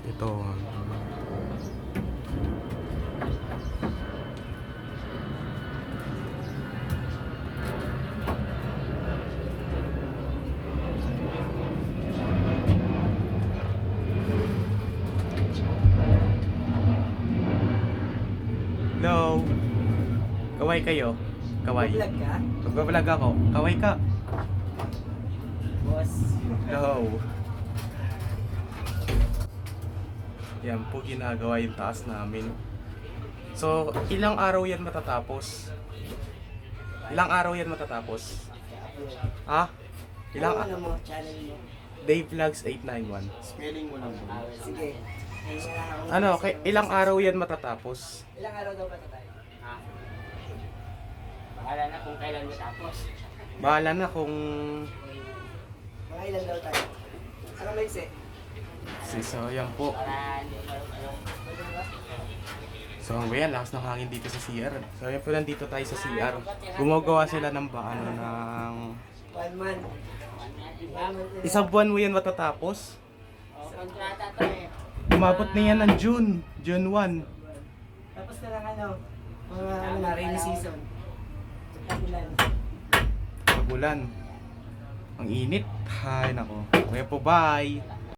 Ito. Hello. Kaway kayo? Kaway. Vlog ka? Magbablog ako. Kaway ka. Boss. Hello. Yan po ginagawa yung taas namin. So, ilang araw yan matatapos? Ilang araw yan matatapos? Ha? Ilang Ano mo, channel mo? Day Vlogs 891. Spelling mo lang. Sige. Ano, kay, ilang araw yan matatapos? Ilang araw daw ba ito tayo? Bahala na kung kailan matapos. Bahala na kung... Mga ilan daw tayo? Ano may isi? Si, so, yan po. So, yan, lakas ng hangin dito sa CR. So, yan po, nandito tayo sa CR. Gumagawa sila ng ba, ano, ng... One month. Isang buwan mo yan matatapos? Kontrata to eh. Umabot na yan ng June. June 1. Tapos na lang ano, mga ano na, rainy season. Tagulan. Pagulan. Ang init. Hay, nako. Kaya po, bye.